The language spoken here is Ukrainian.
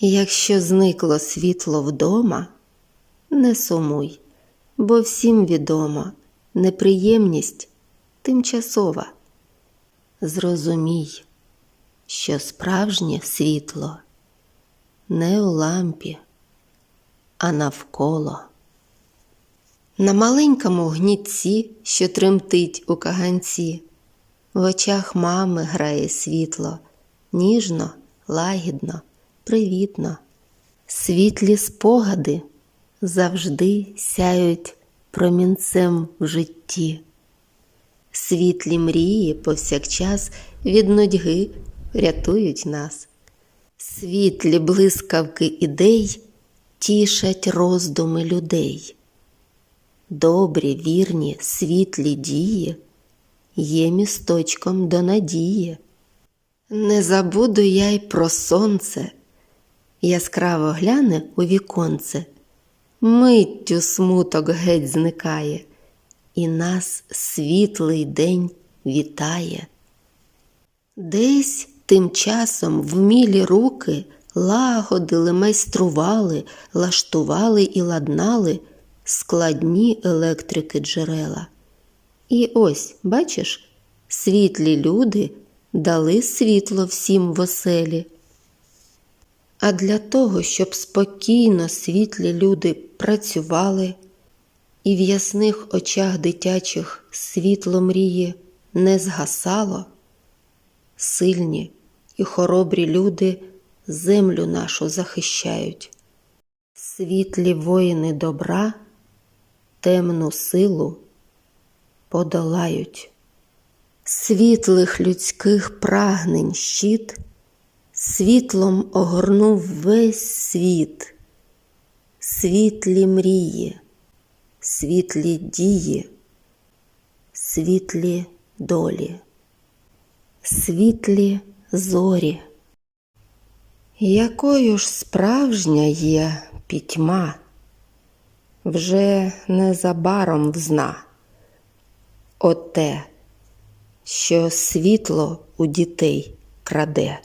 Якщо зникло світло вдома, не сумуй, бо всім відомо, неприємність тимчасова. Зрозумій, що справжнє світло не у лампі, а навколо. На маленькому гнітці, що тремтить у каганці, в очах мами грає світло, ніжно, лагідно, привітно. Світлі спогади завжди сяють промінцем в житті. Світлі мрії повсякчас від нудьги рятують нас. Світлі блискавки ідей тішать роздуми людей. Добрі, вірні, світлі дії є місточком до надії. Не забуду я й про сонце, яскраво гляне у віконце, миттю смуток геть зникає, і нас світлий день вітає. Десь тим часом вмілі руки лагодили, майстрували, лаштували і ладнали складні електрики джерела. І ось, бачиш, світлі люди дали світло всім в оселі. А для того, щоб спокійно світлі люди працювали, і в ясних очах дитячих світло мрії не згасало, сильні і хоробрі люди землю нашу захищають. Світлі воїни добра темну силу подолають. Світлих людських прагнень щит світлом огорнув весь світ, світлі мрії, світлі дії, світлі долі, світлі зорі. Якою ж справжня є пітьма, вже незабаром взна. Оте, що світло у дітей краде.